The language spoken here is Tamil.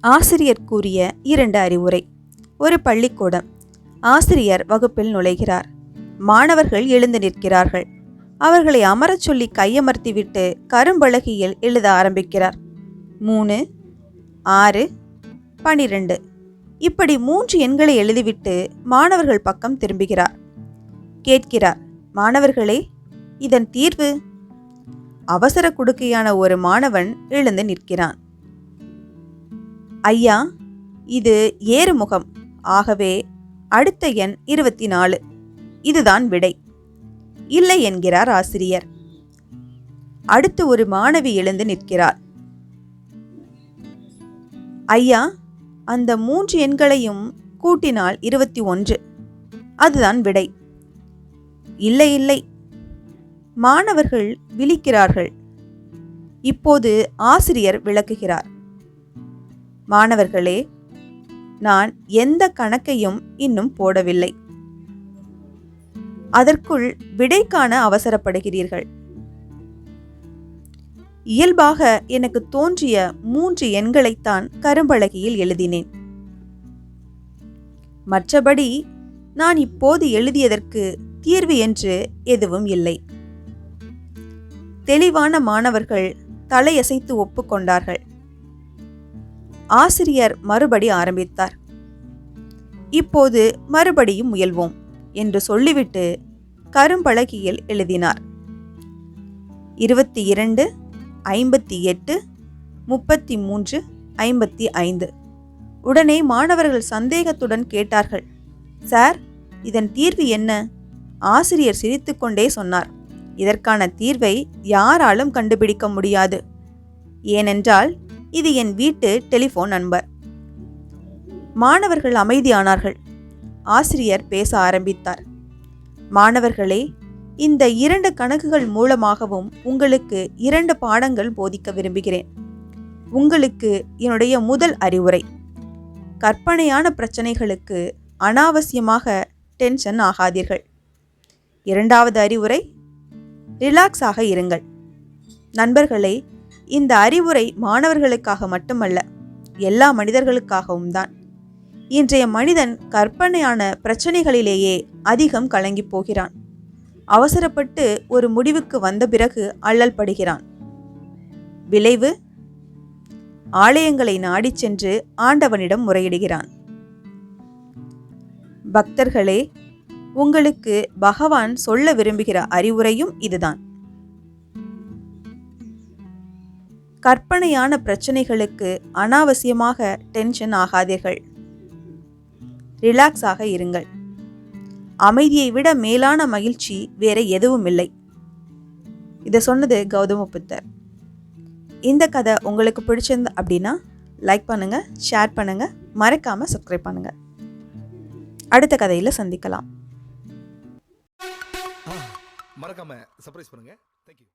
ஆசிரியர் கூறிய இரண்டு அறிவுரை. ஒரு பள்ளிக்கூடம். ஆசிரியர் வகுப்பில் நுழைகிறார். மாணவர்கள் எழுந்து நிற்கிறார்கள். அவர்களை அமரச் சொல்லி கையமர்த்திவிட்டு கரும்பலகையில் எழுத ஆரம்பிக்கிறார். மூணு. ஆறு. பனிரெண்டு. இப்படி மூன்று எண்களை எழுதிவிட்டு மாணவர்கள் பக்கம் திரும்புகிறார். கேட்கிறார் மாணவர்களே இதன் தீர்வு? அவசர குடுக்கையான ஒரு மாணவன் எழுந்து நிற்கிறான். ஐயா இது ஏறுமுகம். ஆகவே அடுத்த எண் இருபத்தி நாலு இதுதான் விடை. இல்லை என்கிறார் ஆசிரியர். அடுத்து ஒரு மாணவி எழுந்து நிற்கிறார். ஐயா அந்த மூன்று எண்களையும் கூட்டினால் இருபத்தி ஒன்று. அதுதான் விடை. இல்லை இல்லை. மாணவர்கள் விழிக்கிறார்கள். இப்போது ஆசிரியர் விளக்குகிறார். மாணவர்களே நான் எந்த கணக்கையும் இன்னும் போடவில்லை. அதற்குள் விடை காண அவசரப்படுகிறீர்கள். இயல்பாக எனக்கு தோன்றிய மூன்று எண்களைத்தான் கரும்பலகையில் எழுதினேன். மற்றபடி நான் இப்போது எழுதியதற்கு தீர்வு என்று எதுவும் இல்லை. தெளிவான மாணவர்கள் தலையசைத்து ஒப்புக்கொண்டார்கள். ஆசிரியர் மறுபடி ஆரம்பித்தார். இப்போது மறுபடியும் முயல்வோம் என்று சொல்லிவிட்டு கரும்பலகையில் எழுதினார். இருபத்தி இரண்டு ஐம்பத்தி எட்டு முப்பத்தி மூன்று ஐம்பத்தி ஐந்து. உடனே மாணவர்கள் சந்தேகத்துடன் கேட்டார்கள். சார் இதன் தீர்வு என்ன? ஆசிரியர் சிரித்துக்கொண்டே சொன்னார். இதற்கான தீர்வை யாராலும் கண்டுபிடிக்க முடியாது. ஏனென்றால் இது என் வீட்டு டெலிஃபோன் நண்பர். மாணவர்கள் அமைதியானார்கள். ஆசிரியர் பேச ஆரம்பித்தார். மாணவர்களே இந்த இரண்டு கணக்குகள் மூலமாகவும் உங்களுக்கு இரண்டு பாடங்கள் போதிக்க விரும்புகிறேன். உங்களுக்கு என்னுடைய முதல் அறிவுரை. கற்பனையான பிரச்சனைகளுக்கு அனாவசியமாக டென்ஷன் ஆகாதீர்கள். இரண்டாவது அறிவுரை ரிலாக்ஸாக இருங்கள். நண்பர்களே இந்த அறிவுரை மாணவர்களுக்காக மட்டுமல்ல எல்லா மனிதர்களுக்காகவும் தான். இன்றைய மனிதன் கற்பனையான பிரச்சனைகளிலேயே அதிகம் கலங்கி போகிறான். அவசரப்பட்டு ஒரு முடிவுக்கு வந்த பிறகு அல்லல் படுகிறான். விளைவு? ஆலயங்களை நாடிச் சென்று ஆண்டவனிடம் முறையிடுகிறான். பக்தர்களே உங்களுக்கு பகவான் சொல்ல விரும்புகிற அறிவுரையும் இதுதான். கற்பனையான பிரச்சனைகளுக்கு அனாவசியமாக டென்ஷன் ஆகாதீர்கள். ரிலாக்ஸாக இருங்கள். அமைதியை விட மேலான மகிழ்ச்சி வேற எதுவும் இல்லை. இதை சொன்னது கௌதம புத்தர். இந்த கதை உங்களுக்கு பிடிச்சிருந்து அப்படின்னா லைக் பண்ணுங்கள் ஷேர் பண்ணுங்கள் மறக்காமல் சப்ஸ்கிரைப் பண்ணுங்கள் அடுத்த கதையில் சந்திக்கலாம். மறக்காம சர்ப்ரைஸ் பண்ணுங்க. தேங்க்யூ